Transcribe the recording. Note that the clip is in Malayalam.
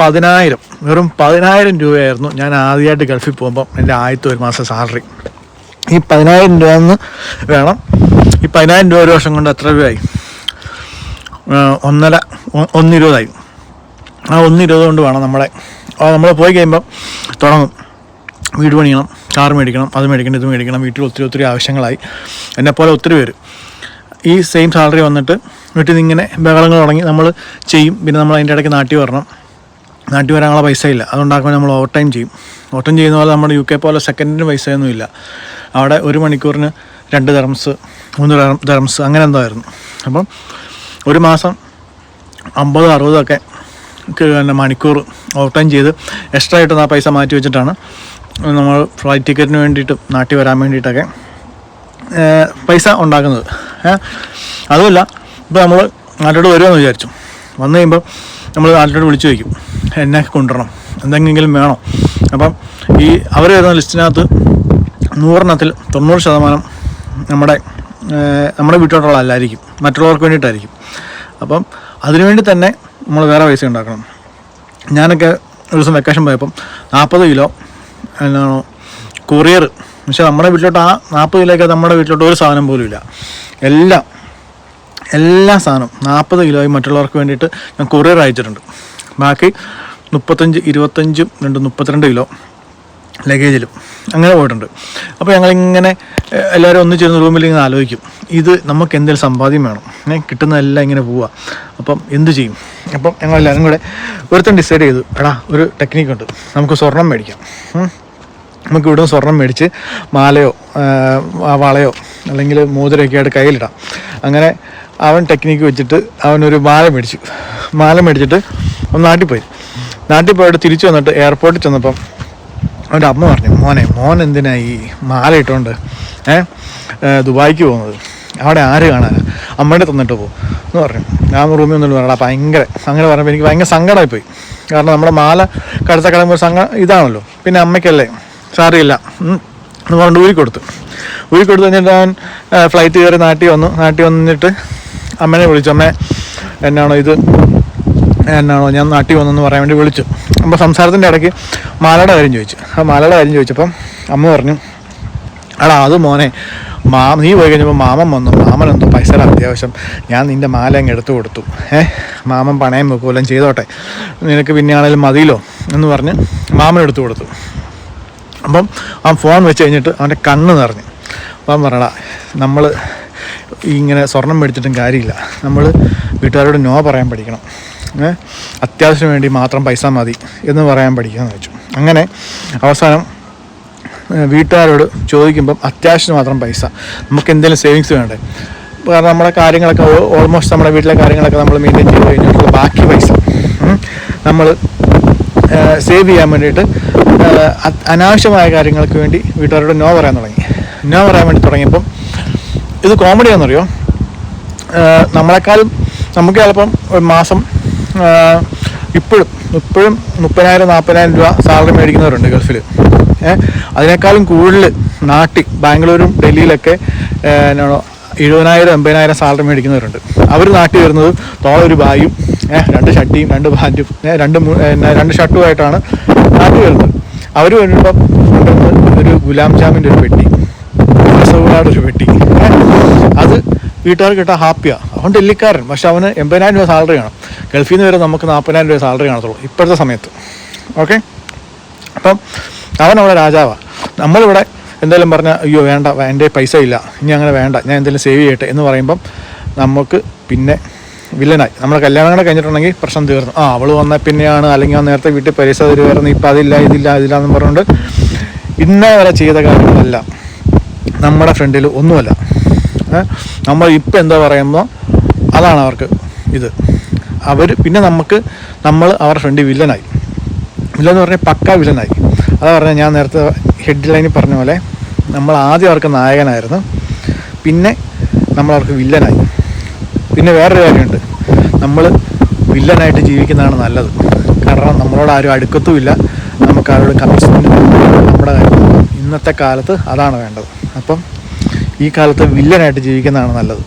പതിനായിരം വെറും പതിനായിരം രൂപയായിരുന്നു ഞാൻ ആദ്യമായിട്ട് ഗൾഫിൽ പോകുമ്പോൾ എന്റെ ആദ്യത്തെ ഒരു മാസം സാലറി. ഈ പതിനായിരം രൂപ എന്ന് വേണം. ഈ പതിനായിരം രൂപ ഒരു വർഷം കൊണ്ട് എത്ര രൂപയായി? ഒന്നര ഒന്നിരുപതായി. ആ ഒന്നിരുപത് കൊണ്ട് വേണം നമ്മളെ. നമ്മൾ പോയി കഴിയുമ്പോൾ തുടങ്ങും. വീട് പണിയണം കാർ മേടിക്കണം അത് മേടിക്കണം ഇത് മേടിക്കണം വീട്ടിൽ ഒത്തിരി ഒത്തിരി ആവശ്യങ്ങളായി. എന്നെപ്പോലെ ഒത്തിരി പേര്. ഈ സെയിം സാലറി വന്നിട്ട് വീട്ടിൽ നിന്ന് ഇങ്ങനെ ബഹളങ്ങൾ തുടങ്ങി നമ്മൾ ചെയ്യും. പിന്നെ നമ്മൾ അതിന്റെ ഇടയ്ക്ക് നാട്ടിൽ വരണം. നാട്ടിൽ വരാനുള്ള പൈസ ഇല്ല. അതുകൊണ്ടാക്കുമ്പോൾ നമ്മൾ ഓവർ ടൈം ചെയ്യും. ഓവർ ടൈം ചെയ്യുന്ന പോലെ നമ്മുടെ യു കെ പോലെ സെക്കൻഡിന് പൈസയൊന്നും ഇല്ല. അവിടെ ഒരു മണിക്കൂറിന് രണ്ട് തെറംസ് മൂന്ന് തെറംസ് അങ്ങനെ എന്തോ ആയിരുന്നു. അപ്പം ഒരു മാസം അമ്പത് അറുപതൊക്കെ പിന്നെ മണിക്കൂർ ഓവർ ടൈം ചെയ്ത് എക്സ്ട്രാ ആയിട്ട് ആ പൈസ മാറ്റി വെച്ചിട്ടാണ് നമ്മൾ ഫ്ലൈറ്റ് ടിക്കറ്റിന് വേണ്ടിയിട്ട് നാട്ടിൽ വരാൻ വേണ്ടിയിട്ടൊക്കെ പൈസ ഉണ്ടാക്കുന്നത്. അതുമല്ല ഇപ്പോൾ നമ്മൾ നാട്ടിലോട്ട് വരുമെന്ന് വിചാരിച്ചു. വന്നു കഴിയുമ്പോൾ നമ്മൾ നാട്ടിലോട്ട് വിളിച്ചു വയ്ക്കും എന്നെ കൊണ്ടുവരണം. എന്തെങ്കിലും വേണം. അപ്പം ഈ അവർ വരുന്ന ലിസ്റ്റിനകത്ത് നൂറെണ്ണത്തിൽ തൊണ്ണൂറ് ശതമാനം നമ്മുടെ നമ്മുടെ വീട്ടിലോട്ടുള്ള അല്ലായിരിക്കും മറ്റുള്ളവർക്ക് വേണ്ടിയിട്ടായിരിക്കും. അപ്പം അതിനുവേണ്ടി തന്നെ നമ്മൾ വേറെ പൈസ ഉണ്ടാക്കണം. ഞാനൊക്കെ ഒരു ദിവസം വെക്കേഷൻ പോയപ്പം നാൽപ്പത് കിലോ എന്നാണോ കൊറിയർ പക്ഷേ നമ്മുടെ വീട്ടിലോട്ട് ആ നാൽപ്പത് കിലോയ്ക്ക് നമ്മുടെ വീട്ടിലോട്ട് ഒരു സാധനം പോലും ഇല്ല. എല്ലാം എല്ലാ സാധനവും നാൽപ്പത് കിലോയും മറ്റുള്ളവർക്ക് വേണ്ടിയിട്ട് ഞാൻ കൊറിയർ അയച്ചിട്ടുണ്ട്. ബാക്കി മുപ്പത്തഞ്ച് ഇരുപത്തഞ്ചും രണ്ട് മുപ്പത്തിരണ്ട് കിലോ ലഗേജിലും. അങ്ങനെ പോയിട്ടുണ്ട്. അപ്പോൾ ഞങ്ങളിങ്ങനെ എല്ലാവരും ചേർന്ന് റൂമിൽ ഇങ്ങനെ ആലോചിക്കും. ഇത് നമുക്ക് എന്തെങ്കിലും സമ്പാദ്യം വേണം. ഏ കിട്ടുന്നതെല്ലാം ഇങ്ങനെ പോവുക അപ്പം എന്ത് ചെയ്യും? അപ്പം ഞങ്ങളെല്ലാവരും കൂടെ ഒരുത്തൻ ഡിസൈഡ് ചെയ്തു. എടാ ഒരു ടെക്നിക്കുണ്ട് നമുക്ക് സ്വർണം മേടിക്കാം. നമുക്ക് ഇവിടുന്ന് സ്വർണം മേടിച്ച് മാലയോ വളയോ അല്ലെങ്കിൽ മോതിരമൊക്കെ ആയിട്ട് കയ്യിലിടാം. അങ്ങനെ അവൻ ടെക്നിക്ക് വെച്ചിട്ട് അവനൊരു മാല മേടിച്ചു. മാല മേടിച്ചിട്ട് ഒന്ന് നാട്ടിൽ പോയി. നാട്ടിൽ പോയിട്ട് തിരിച്ചു വന്നിട്ട് എയർപോർട്ടിൽ ചെന്നപ്പം അവന്റെ അമ്മ പറഞ്ഞു മോനെ മോൻ എന്തിനാ ഈ മാല ഇട്ടുകൊണ്ട് ഏ ഏ, ദുബായിക്ക് പോകുന്നത്? അവിടെ ആര് കാണാനാ? അമ്മേടെ തന്നിട്ട് പോകും എന്ന് പറഞ്ഞു. ഞാൻ റൂമിൽ ഒന്നും പറയടാ ഭയങ്കര അങ്ങനെ പറഞ്ഞപ്പോൾ എനിക്ക് ഭയങ്കര സങ്കടമായി പോയി. കാരണം നമ്മുടെ മാല കടുത്ത കിടമ്പോൾ സങ്ക ഇതാണല്ലോ. പിന്നെ അമ്മയ്ക്കല്ലേ സാറിയില്ല എന്ന് പറഞ്ഞിട്ട് ഊരി കൊടുത്തു. ഊരി കൊടുത്തു കഴിഞ്ഞിട്ട് ഞാൻ ഫ്ലൈറ്റ് കയറി നാട്ടിൽ വന്നു. നാട്ടിൽ വന്നിട്ട് അമ്മേനെ വിളിച്ചു. അമ്മേ എന്നാണോ ഇത്? എന്നാണോ ഞാൻ നാട്ടിൽ വന്നെന്ന് പറയാൻ വേണ്ടി വിളിച്ചു. അപ്പോൾ സംസാരത്തിന്റെ ഇടയ്ക്ക് മാലയുടെ കാര്യം ചോദിച്ചു. ആ മാലയുടെ കാര്യം ചോദിച്ചപ്പം അമ്മ പറഞ്ഞു എടാ അത് മോനെ മാ നീ പോയി കഴിഞ്ഞപ്പോൾ മാമൻ വന്നു. മാമൻ എന്തോ പൈസയുടെ അത്യാവശ്യം. ഞാൻ നിന്റെ മാല അങ്ങ് എടുത്തു കൊടുത്തു. ഏഹ് മാമൻ പണയം വെക്കുമല്ലോ ചെയ്തോട്ടെ. നിനക്ക് പിന്നെ ആണെങ്കിലും മതിയല്ലോ? എന്ന് പറഞ്ഞ് മാമൻ എടുത്തു കൊടുത്തു. അപ്പം ആ ഫോൺ വെച്ച് കഴിഞ്ഞിട്ട് അവന്റെ കണ്ണ് നിറഞ്ഞു. അപ്പം പറഞ്ഞടാ നമ്മൾ ഇങ്ങനെ സ്വർണം മേടിച്ചിട്ടും കാര്യമില്ല. നമ്മൾ വീട്ടുകാരോട് നോ പറയാൻ പഠിക്കണം. ഏ? അത്യാവശ്യത്തിന് വേണ്ടി മാത്രം പൈസ മതി എന്ന് പറയാൻ പഠിക്കാമെന്ന് വെച്ചു. അങ്ങനെ അവസാനം വീട്ടുകാരോട് ചോദിക്കുമ്പം അത്യാവശ്യം മാത്രം പൈസ. നമുക്ക് എന്തെങ്കിലും സേവിങ്സ് വേണ്ടേ? കാരണം നമ്മുടെ കാര്യങ്ങളൊക്കെ ഓൾമോസ്റ്റ് നമ്മുടെ വീട്ടിലെ കാര്യങ്ങളൊക്കെ നമ്മൾ മെയിന്റെയിൻ ചെയ്ത് കഴിഞ്ഞിട്ടുള്ള ബാക്കി പൈസ നമ്മൾ സേവ് ചെയ്യാൻ വേണ്ടിയിട്ട് അനാവശ്യമായ കാര്യങ്ങൾക്ക് വേണ്ടി വീട്ടുകാരോട് നോ പറയാൻ തുടങ്ങി. നോ പറയാൻ വേണ്ടി തുടങ്ങിയപ്പം ഇത് കോമഡിയാണെന്നറിയോ നമ്മളെക്കാളും നമുക്ക് ചിലപ്പം ഒരു മാസം ഇപ്പോഴും ഇപ്പോഴും മുപ്പതിനായിരം നാൽപ്പതിനായിരം രൂപ സാലറി മേടിക്കുന്നവരുണ്ട് ഗൾഫിൽ ഏഹ് അതിനേക്കാളും കൂടുതൽ നാട്ടിൽ ബാംഗ്ലൂരും ഡൽഹിയിലൊക്കെ എന്നാണോ എഴുപതിനായിരം എൺപതിനായിരം സാലറി മേടിക്കുന്നവരുണ്ട്. അവർ നാട്ടിൽ വരുന്നത് തോളം ഒരു ബായും രണ്ട് ഷട്ടിയും രണ്ട് പാന്റും രണ്ട് രണ്ട് ഷർട്ടുമായിട്ടാണ് നാട്ടിൽ വരുന്നത്. അവർ വരുമ്പം ഒരു ഗുലാം ജാമിന്റെ ഒരു പെട്ടി ഒരു പെട്ടി. അത് വീട്ടുകാർക്ക് കിട്ടാൻ ഹാപ്പിയാണ് അവൻ ഡൽഹിക്കാരൻ പക്ഷെ അവന് എൺപതിനായിരം രൂപ സാലറി കാണും ഗൾഫിൽ നിന്ന് വരെ നമുക്ക് നാൽപ്പതിനായിരം രൂപ സാലറി കാണത്തുള്ളൂ ഇപ്പോഴത്തെ സമയത്ത്. ഓക്കെ അപ്പം അവൻ അവിടെ രാജാവാണ് നമ്മളിവിടെ എന്തെങ്കിലും പറഞ്ഞാൽ അയ്യോ വേണ്ട എന്റെ പൈസ ഇല്ല ഇനി അങ്ങനെ വേണ്ട ഞാൻ എന്തെങ്കിലും സേവ് ചെയ്യട്ടെ എന്ന് പറയുമ്പം നമുക്ക് പിന്നെ വില്ലനായി. നമ്മൾ കല്യാണം കൂടെ കഴിഞ്ഞിട്ടുണ്ടെങ്കിൽ പ്രശ്നം തീർന്നു. ആ അവൾ വന്നാൽ പിന്നെയാണ് അല്ലെങ്കിൽ ആ നേരത്തെ വീട്ടിൽ പൈസ തരുമായിരുന്നു ഇപ്പം അതില്ല ഇതില്ല ഇതില്ല എന്ന് പറഞ്ഞുകൊണ്ട് ഇന്നേ വരെ ചെയ്ത കാര്യങ്ങളെല്ലാം നമ്മുടെ ഫ്രണ്ടിൽ ഒന്നുമല്ല. നമ്മൾ ഇപ്പം എന്താ പറയുമ്പോൾ അതാണ് അവർക്ക് ഇത്. അവർ പിന്നെ നമുക്ക് നമ്മൾ അവരുടെ ഫ്രണ്ട് വില്ലനായി വില്ലൻ എന്ന് പറഞ്ഞാൽ പക്ക വില്ലനായി അതാ പറഞ്ഞാൽ ഞാൻ നേരത്തെ ഹെഡ് ലൈനിൽ പറഞ്ഞ പോലെ നമ്മൾ ആദ്യം അവർക്ക് നായകനായിരുന്നു. പിന്നെ നമ്മൾ അവർക്ക് വില്ലനായി പിന്നെ വേറൊരു കാര്യമുണ്ട്. നമ്മൾ വില്ലനായിട്ട് ജീവിക്കുന്നതാണ് നല്ലത്. കാരണം നമ്മളോട് ആരും അടുക്കത്തുമില്ല. നമുക്ക് ആരോട് കമ്മിറ്റ്മെന്റ് നമ്മുടെ കാര്യം ഇന്നത്തെ കാലത്ത് അതാണ് വേണ്ടത്. അപ്പം ഈ കാലത്ത് വില്ലനായിട്ട് ജീവിക്കുന്നതാണ് നല്ലത്.